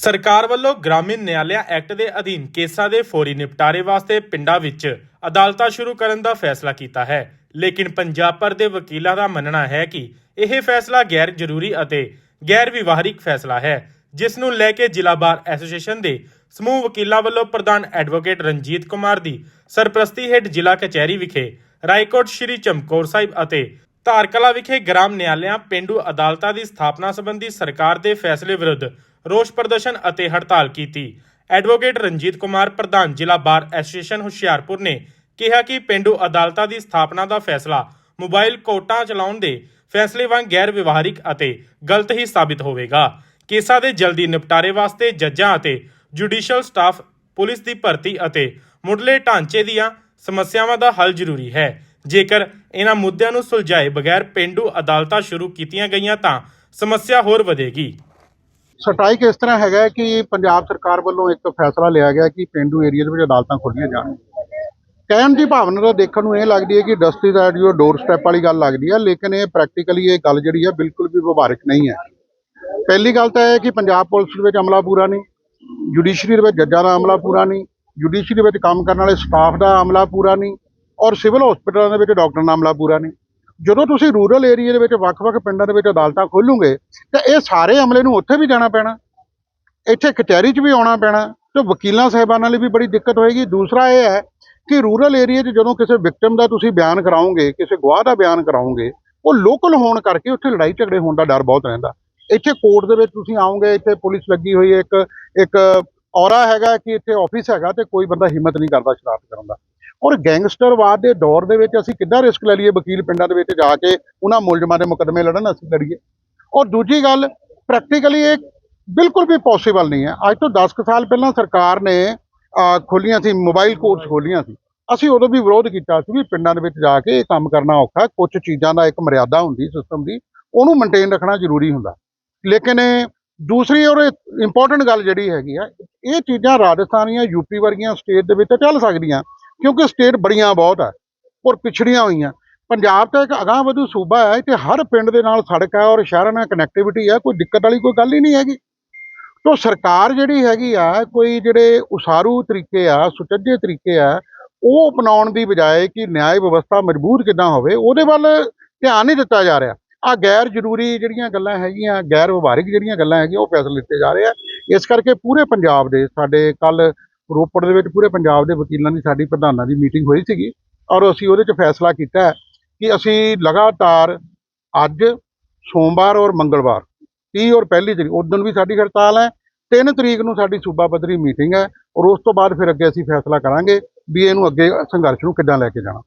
ਸਰਕਾਰ ਵੱਲੋਂ ਗ੍ਰਾਮੀਣ ਨਿਆਲਿਆ ਐਕਟ ਦੇ ਅਧੀਨ ਕੇਸਾਂ ਦੇ ਫੌਰੀ ਨਿਪਟਾਰੇ ਵਾਸਤੇ ਪਿੰਡਾਂ ਵਿੱਚ ਅਦਾਲਤਾਂ ਸ਼ੁਰੂ ਕਰਨ ਦਾ ਫੈਸਲਾ ਕੀਤਾ ਹੈ। ਲੇਕਿਨ ਪੰਜਾਬ ਭਰ ਦੇ ਵਕੀਲਾਂ ਦਾ ਮੰਨਣਾ ਹੈ ਕਿ ਇਹ ਫੈਸਲਾ ਗੈਰ ਜ਼ਰੂਰੀ ਅਤੇ ਗੈਰ ਵਿਵਹਾਰਿਕ ਫੈਸਲਾ ਹੈ, ਜਿਸ ਨੂੰ ਲੈ ਕੇ ਜ਼ਿਲ੍ਹਾ ਬਾਰ ਐਸੋਸੀਏਸ਼ਨ ਦੇ ਸਮੂਹ ਵਕੀਲਾਂ ਵੱਲੋਂ ਪ੍ਰਧਾਨ ਐਡਵੋਕੇਟ ਰਣਜੀਤ ਕੁਮਾਰ ਦੀ ਸਰਪ੍ਰਸਤੀ ਹੇਠ ਜ਼ਿਲ੍ਹਾ ਕਚਹਿਰੀ ਵਿਖੇ ਰਾਏਕੋਟ ਸ਼੍ਰੀ ਚਮਕੌਰ ਸਾਹਿਬ ਅਤੇ ਧਾਰਕਲਾ ਵਿਖੇ ਗ੍ਰਾਮ ਨਿਆਲਿਆਂ, ਪਿੰਡੂ ਅਦਾਲਤਾਂ ਦੀ ਸਥਾਪਨਾ ਸੰਬੰਧੀ ਸਰਕਾਰ ਦੇ ਫੈਸਲੇ ਵਿਰੁੱਧ ਰੋਸ ਪ੍ਰਦਰਸ਼ਨ ਅਤੇ ਹੜਤਾਲ ਕੀਤੀ। ਐਡਵੋਕੇਟ ਰਣਜੀਤ ਕੁਮਾਰ, ਪ੍ਰਧਾਨ ਜ਼ਿਲ੍ਹਾ ਬਾਰ ਐਸੋਸੀਏਸ਼ਨ ਹੁਸ਼ਿਆਰਪੁਰ ਨੇ ਕਿਹਾ ਕਿ ਪਿੰਡੂ ਅਦਾਲਤਾਂ ਦੀ ਸਥਾਪਨਾ ਦਾ ਫੈਸਲਾ ਮੋਬਾਈਲ ਕੋਰਟਾਂ ਚਲਾਉਣ ਦੇ ਫੈਸਲੇ ਵਾਂਗ ਗੈਰ ਵਿਵਹਾਰਿਕ ਅਤੇ ਗਲਤ ਹੀ ਸਾਬਿਤ ਹੋਵੇਗਾ। ਕੇਸਾਂ ਦੇ ਜਲਦੀ ਨਿਪਟਾਰੇ ਵਾਸਤੇ ਜੱਜਾਂ ਅਤੇ ਜੁਡੀਸ਼ੀਅਲ ਸਟਾਫ, ਪੁਲਿਸ ਦੀ ਭਰਤੀ ਅਤੇ ਮੁੱਢਲੇ ਢਾਂਚੇ ਦੀਆਂ ਸਮੱਸਿਆਵਾਂ ਦਾ ਹੱਲ ਜ਼ਰੂਰੀ ਹੈ। ਜੇਕਰ ਇਹਨਾਂ ਮੁੱਦਿਆਂ ਨੂੰ ਸੁਲਝਾਏ ਬਗੈਰ ਪਿੰਡੂ ਅਦਾਲਤਾਂ ਸ਼ੁਰੂ ਕੀਤੀਆਂ ਗਈਆਂ ਤਾਂ ਸਮੱਸਿਆ ਹੋਰ ਵਧੇਗੀ। ਸਟ੍ਰਾਈਕ ਇਸ ਤਰ੍ਹਾਂ ਹੈਗਾ ਕਿ ਪੰਜਾਬ ਸਰਕਾਰ ਵੱਲੋਂ ਇੱਕ ਫੈਸਲਾ ਲਿਆ ਗਿਆ ਕਿ ਪਿੰਡੂ ਏਰੀਆ ਦੇ ਵਿੱਚ ਅਦਾਲਤਾਂ ਖੋਲੀਆਂ ਜਾਣ। ਕਹਿਣ ਦੀ ਭਾਵਨਾ ਤਾਂ ਦੇਖਣ ਨੂੰ ਇਹ ਲੱਗਦੀ ਹੈ ਕਿ ਇੰਡਸਟਰੀ ਦਾ ਜੋ ਡੋਰ ਸਟੈਪ ਵਾਲੀ ਗੱਲ ਲੱਗਦੀ ਹੈ ਲੇਕਿਨ ਇਹ ਪ੍ਰੈਕਟੀਕਲੀ ਇਹ ਗੱਲ ਜਿਹੜੀ ਹੈ ਬਿਲਕੁਲ ਵੀ ਵਿਵਹਾਰਿਕ ਨਹੀਂ ਹੈ। ਪਹਿਲੀ ਗੱਲ ਤਾਂ ਇਹ ਹੈ ਕਿ ਪੰਜਾਬ ਪੁਲਿਸ ਦੇ ਵਿੱਚ ਅਮਲਾ ਪੂਰਾ ਨਹੀਂ ਜੁਡੀਸ਼ਰੀ ਦੇ ਵਿੱਚ ਜੱਜਾਂ ਦਾ ਅਮਲਾ ਪੂਰਾ ਨਹੀਂ ਜੁਡੀਸ਼ਰੀ ਦੇ ਵਿੱਚ ਕੰਮ ਕਰਨ ਵਾਲੇ ਸਟਾਫ ਦਾ ਅਮਲਾ ਪੂਰਾ ਨਹੀਂ ਔਰ ਸਿਵਲ ਹਸਪੀਟਲਾਂ ਦੇ ਵਿੱਚ ਡਾਕਟਰ ਦਾ ਅਮਲਾ ਪੂਰਾ ਨੇ। ਜਦੋਂ ਤੁਸੀਂ ਰੂਰਲ ਏਰੀਆ ਦੇ ਵਿੱਚ ਵੱਖ-ਵੱਖ ਪਿੰਡਾਂ ਦੇ ਵਿੱਚ ਅਦਾਲਤਾਂ ਖੋਲ੍ਹੋਗੇ, ਤਾਂ ਇਹ ਸਾਰੇ ਅਮਲੇ ਨੂੰ ਉੱਥੇ ਵੀ ਜਾਣਾ ਪੈਣਾ। ਇੱਥੇ ਕਚਹਿਰੀ 'ਚ ਵੀ ਆਉਣਾ ਪੈਣਾ, ਤੇ ਵਕੀਲਾਂ ਸਾਹਿਬਾਨਾਂ ਲਈ ਵੀ ਬੜੀ ਦਿੱਕਤ ਹੋਏਗੀ। ਦੂਸਰਾ ਇਹ ਹੈ ਕਿ ਰੂਰਲ ਏਰੀਆ 'ਚ ਜਦੋਂ ਕਿਸੇ ਵਿਕਟਮ ਦਾ ਤੁਸੀਂ ਬਿਆਨ ਕਰਾਓਗੇ, ਕਿਸੇ ਗਵਾਹ ਦਾ ਬਿਆਨ ਕਰਾਓਗੇ, ਉਹ ਲੋਕਲ ਹੋਣ ਕਰਕੇ ਉੱਥੇ ਲੜਾਈ ਝਗੜੇ ਹੋਣ ਦਾ ਡਰ ਬਹੁਤ ਰਹਿੰਦਾ। ਇੱਥੇ ਕੋਰਟ ਦੇ ਵਿੱਚ ਤੁਸੀਂ ਆਓਗੇ, ਇੱਥੇ ਪੁਲਿਸ ਲੱਗੀ ਹੋਈ ਹੈ, ਇੱਕ ਇੱਕ ਔਰਾ ਹੈਗਾ ਕਿ ਇੱਥੇ ਆਫਿਸ ਹੈਗਾ ਤੇ ਕੋਈ ਬੰਦਾ ਹਿੰਮਤ ਨਹੀਂ ਕਰਦਾ ਸ਼ਰਾਰਤ ਕਰਨ ਦਾ। ਔਰ ਗੈਂਗਸਟਰਵਾਦ ਦੇ ਦੌਰ ਦੇ ਵਿੱਚ ਅਸੀਂ ਕਿੱਦਾਂ ਰਿਸਕ ਲੈ ਲਈਏ ਵਕੀਲ ਪਿੰਡਾਂ ਦੇ ਵਿੱਚ ਜਾ ਕੇ, ਉਹਨਾਂ ਮੁਲਜ਼ਮਾਂ ਦੇ ਮੁਕੱਦਮੇ ਲੜਨ ਅਸੀਂ ਲੜੀਏ। ਔਰ ਦੂਜੀ ਗੱਲ ਪ੍ਰੈਕਟੀਕਲੀ ਇਹ ਬਿਲਕੁਲ ਵੀ ਪੋਸੀਬਲ ਨਹੀਂ ਹੈ। ਅੱਜ ਤੋਂ 10 ਕੁ ਸਾਲ ਪਹਿਲਾਂ ਸਰਕਾਰ ਨੇ ਖੋਲੀਆਂ ਸੀ ਮੋਬਾਈਲ ਕੋਰਟਸ ਖੋਲੀਆਂ ਸੀ। ਅਸੀਂ ਉਦੋਂ ਵੀ ਵਿਰੋਧ ਕੀਤਾ ਸੀ ਵੀ ਪਿੰਡਾਂ ਦੇ ਵਿੱਚ ਜਾ ਕੇ ਇਹ ਕੰਮ ਕਰਨਾ ਔਖਾ ਕੁਝ ਚੀਜ਼ਾਂ ਦਾ ਇੱਕ ਮਰਿਆਦਾ ਹੁੰਦੀ ਸਿਸਟਮ ਦੀ, ਉਹਨੂੰ ਮੇਨਟੇਨ ਰੱਖਣਾ ਜ਼ਰੂਰੀ ਹੁੰਦਾ। ਲੇਕਿਨ ਦੂਸਰੀ ਔਰ ਇੰਪੋਰਟੈਂਟ ਗੱਲ ਜਿਹੜੀ ਹੈਗੀ ਆ, ਇਹ ਚੀਜ਼ਾਂ ਰਾਜਸਥਾਨ ਜਾਂ ਯੂਪੀ ਵਰਗੀਆਂ ਸਟੇਟ ਦੇ ਵਿੱਚ ਤਾਂ ਚੱਲ ਸਕਦੀਆਂ। ਕਿਉਂਕਿ ਸਟੇਟ ਬੜੀਆਂ ਬਹੁਤ ਆ, ਔਰ ਪਿਛੜੀਆਂ ਹੋਈਆਂ। ਪੰਜਾਬ ਤਾਂ ਇੱਕ ਅਗਾਂਹ ਵਧੂ ਸੂਬਾ ਹੈ ਤੇ ਹਰ ਪਿੰਡ ਦੇ ਨਾਲ ਸੜਕ ਹੈ ਔਰ ਸ਼ਹਿਰਾਂ ਨਾਲ ਕਨੈਕਟੀਵਿਟੀ ਹੈ, ਕੋਈ ਦਿੱਕਤ ਵਾਲੀ ਕੋਈ ਗੱਲ ਹੀ ਨਹੀਂ ਹੈਗੀ। ਤੋਂ ਸਰਕਾਰ ਜਿਹੜੀ ਹੈਗੀ ਆ, ਕੋਈ ਜਿਹੜੇ ਉਸਾਰੂ ਤਰੀਕੇ ਆ, ਸੁਚੱਜੇ ਤਰੀਕੇ ਆ, ਉਹ ਅਪਣਾਉਣ ਦੀ ਬਜਾਏ ਕਿ ਨਿਆਂ ਵਿਵਸਥਾ ਮਜ਼ਬੂਤ ਕਿੱਦਾਂ ਹੋਵੇ, ਉਹਦੇ ਵੱਲ ਧਿਆਨ ਨਹੀਂ ਦਿੱਤਾ ਜਾ ਰਿਹਾ। ਆ ਗੈਰ ਜ਼ਰੂਰੀ ਜਿਹੜੀਆਂ ਗੱਲਾਂ ਹੈਗੀਆਂ, ਗੈਰ ਵਿਵਹਾਰਿਕ ਜਿਹੜੀਆਂ ਗੱਲਾਂ ਹੈਗੀਆਂ, ਉਹ ਫੈਸਲੇ ਲਿੱਤੇ ਜਾ ਰਹੇ ਆ। ਇਸ ਕਰਕੇ ਪੂਰੇ ਪੰਜਾਬ ਦੇ ਸਾਡੇ ਕੱਲ ਰੋਪੜ ਦੇ ਵਿੱਚ ਪੂਰੇ ਪੰਜਾਬ ਦੇ ਵਕੀਲਾਂ ਦੀ ਸਾਡੀ ਪ੍ਰਧਾਨਾਂ ਦੀ ਮੀਟਿੰਗ ਹੋਈ ਸੀਗੀ ਔਰ ਅਸੀਂ ਉਹਦੇ 'ਚ ਫੈਸਲਾ ਕੀਤਾ ਕਿ ਅਸੀਂ ਲਗਾਤਾਰ ਅੱਜ ਸੋਮਵਾਰ ਔਰ ਮੰਗਲਵਾਰ 30 ਔਰ ਪਹਿਲੀ ਤਰੀਕ, ਉਸ ਦਿਨ ਵੀ ਸਾਡੀ ਹੜਤਾਲ ਹੈ 3 ਤਰੀਕ ਨੂੰ ਸਾਡੀ ਸੂਬਾ ਪੱਧਰੀ ਮੀਟਿੰਗ ਹੈ ਔਰ ਉਸ ਤੋਂ ਬਾਅਦ ਫਿਰ ਅੱਗੇ ਅਸੀਂ ਫੈਸਲਾ ਕਰਾਂਗੇ ਵੀ ਇਹਨੂੰ ਅੱਗੇ ਸੰਘਰਸ਼ ਨੂੰ ਕਿੱਦਾਂ ਲੈ ਕੇ ਜਾਣਾ।